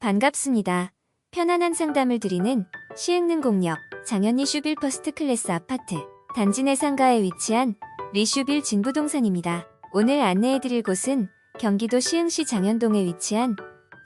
반갑습니다. 편안한 상담을 드리는 시흥릉 공역 장현리 슈빌 퍼스트 클래스 아파트 단지 내 상가에 위치한 리슈빌 진부동산입니다. 오늘 안내해드릴 곳은 경기도 시흥시 장현동에 위치한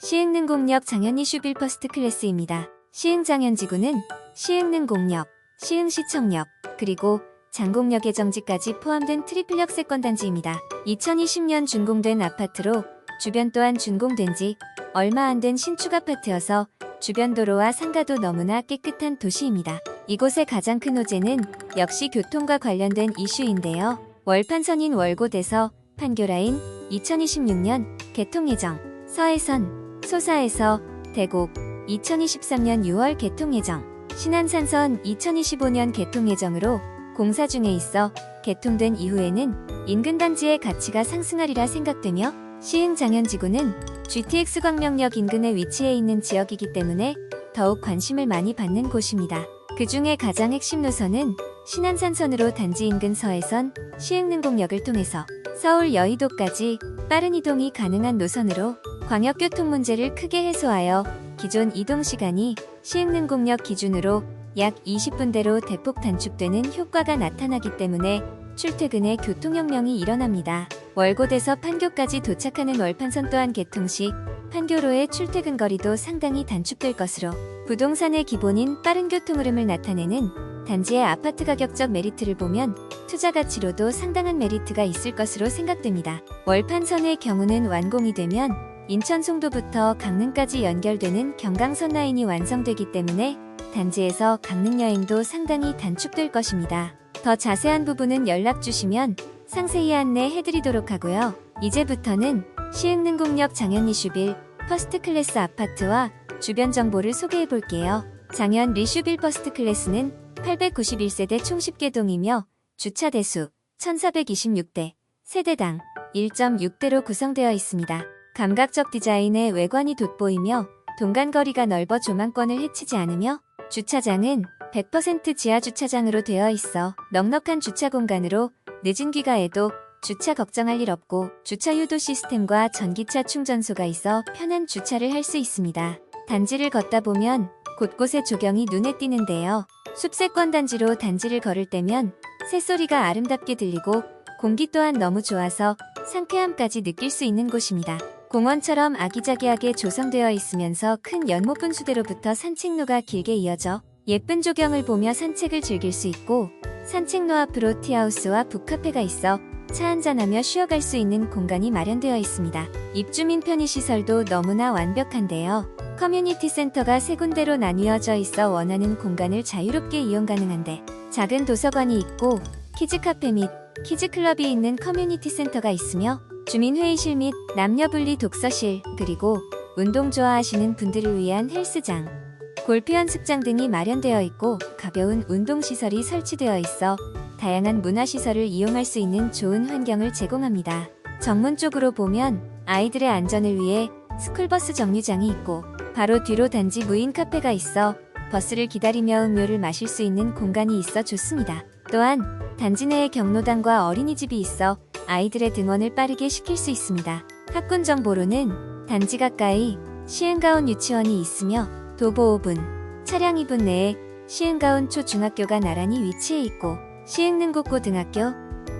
시흥릉 공역 장현리 슈빌 퍼스트 클래스입니다. 시흥 장현지구는 시흥릉 공역, 시흥시청역, 그리고 장곡역의 정지까지 포함된 트리플 역 세권 단지입니다. 2020년 준공된 아파트로 주변 또한 준공된 지 얼마 안 된 신축 아파트여서 주변 도로와 상가도 너무나 깨끗한 도시입니다. 이곳의 가장 큰 호재는 역시 교통과 관련된 이슈인데요. 월판선인 월곶에서 판교라인 2026년 개통 예정, 서해선, 소사에서 대곡 2023년 6월 개통 예정, 신안산선 2025년 개통 예정으로 공사 중에 있어 개통된 이후에는 인근 단지의 가치가 상승하리라 생각되며 시흥 장현지구는 GTX 광명역 인근에 위치해 있는 지역이기 때문에 더욱 관심을 많이 받는 곳입니다. 그 중에 가장 핵심 노선은 신안산선으로 단지 인근 서해선 시흥능곡역을 통해서 서울 여의도까지 빠른 이동이 가능한 노선으로 광역교통 문제를 크게 해소하여 기존 이동 시간이 시흥능곡역 기준으로 약 20분대로 대폭 단축되는 효과가 나타나기 때문에 출퇴근에 교통혁명이 일어납니다. 월곶에서 판교까지 도착하는 월판선 또한 개통 시 판교로의 출퇴근 거리도 상당히 단축될 것으로 부동산의 기본인 빠른 교통 흐름을 나타내는 단지의 아파트 가격적 메리트를 보면 투자 가치로도 상당한 메리트가 있을 것으로 생각됩니다. 월판선의 경우는 완공이 되면 인천 송도부터 강릉까지 연결되는 경강선 라인이 완성되기 때문에 단지에서 강릉 여행도 상당히 단축될 것입니다. 더 자세한 부분은 연락 주시면 상세히 안내해드리도록 하고요. 이제부터는 시흥능곡역 장현 리슈빌 퍼스트 클래스 아파트와 주변 정보를 소개해 볼게요. 장현 리슈빌 퍼스트 클래스는 891세대 총 10개 동이며 주차 대수 1426대, 세대당 1.6대로 구성되어 있습니다. 감각적 디자인의 외관이 돋보이며 동간거리가 넓어 조망권을 해치지 않으며 주차장은 100% 지하 주차장으로 되어 있어 넉넉한 주차 공간으로 늦은 귀가에도 주차 걱정할 일 없고 주차 유도 시스템과 전기차 충전소가 있어 편한 주차를 할 수 있습니다. 단지를 걷다 보면 곳곳에 조경이 눈에 띄는데요. 숲세권 단지로 단지를 걸을 때면 새소리가 아름답게 들리고 공기 또한 너무 좋아서 상쾌함까지 느낄 수 있는 곳입니다. 공원처럼 아기자기하게 조성되어 있으면서 큰 연못 분수대로부터 산책로가 길게 이어져 예쁜 조경을 보며 산책을 즐길 수 있고 산책로 앞으로 티하우스와 북카페가 있어 차 한잔하며 쉬어갈 수 있는 공간이 마련되어 있습니다. 입주민 편의시설도 너무나 완벽한데요. 커뮤니티 센터가 세 군데로 나뉘어져 있어 원하는 공간을 자유롭게 이용 가능한데 작은 도서관이 있고 키즈카페 및 키즈클럽이 있는 커뮤니티 센터가 있으며 주민회의실 및 남녀분리 독서실 그리고 운동 좋아하시는 분들을 위한 헬스장, 골프 연습장 등이 마련되어 있고 가벼운 운동시설이 설치되어 있어 다양한 문화시설을 이용할 수 있는 좋은 환경을 제공합니다. 정문 쪽으로 보면 아이들의 안전을 위해 스쿨버스 정류장이 있고 바로 뒤로 단지 무인 카페가 있어 버스를 기다리며 음료를 마실 수 있는 공간이 있어 좋습니다. 또한 단지 내에 경로당과 어린이집이 있어 아이들의 등원을 빠르게 시킬 수 있습니다. 학군 정보로는 단지 가까이 시흥가온 유치원이 있으며 도보 5분, 차량 2분 내에 시흥가온 초중학교가 나란히 위치해 있고 시흥능곡고등학교,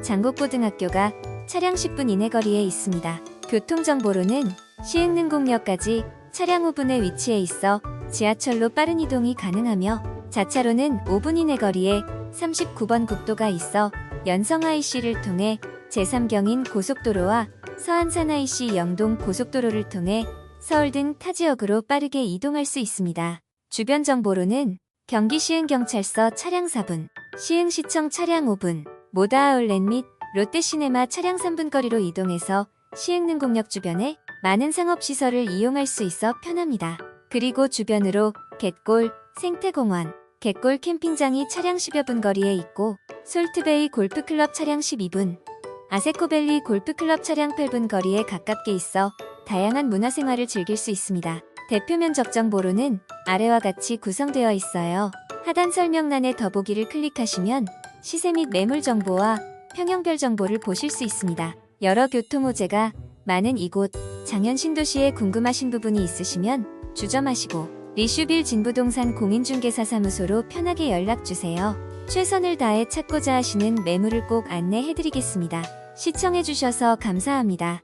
장곡고등학교가 차량 10분 이내 거리에 있습니다. 교통정보로는 시흥능곡역까지 차량 5분에 위치해 있어 지하철로 빠른 이동이 가능하며 자차로는 5분 이내 거리에 39번 국도가 있어 연성 IC를 통해 제3경인 고속도로와 서안산 IC 영동 고속도로를 통해 서울 등 타 지역으로 빠르게 이동할 수 있습니다. 주변 정보로는 경기 시흥경찰서 차량 4분, 시흥시청 차량 5분, 모다아울렛 및 롯데시네마 차량 3분 거리로 이동해서 시흥능곡역 주변에 많은 상업시설을 이용할 수 있어 편합니다. 그리고 주변으로 갯골, 생태공원, 갯골 캠핑장이 차량 10여 분 거리에 있고 솔트베이 골프클럽 차량 12분, 아세코밸리 골프클럽 차량 8분 거리에 가깝게 있어 다양한 문화생활을 즐길 수 있습니다. 대표 면 적 정보로는 아래와 같이 구성되어 있어요. 하단 설명란에 더보기를 클릭하시면 시세 및 매물 정보와 평형별 정보를 보실 수 있습니다. 여러 교통 호재가 많은 이곳 장현 신도시에 궁금하신 부분이 있으시면 주점하시고 리슈빌 진부동산 공인중개사사무소로 편하게 연락주세요. 최선을 다해 찾고자 하시는 매물을 꼭 안내해드리겠습니다. 시청해주셔서 감사합니다.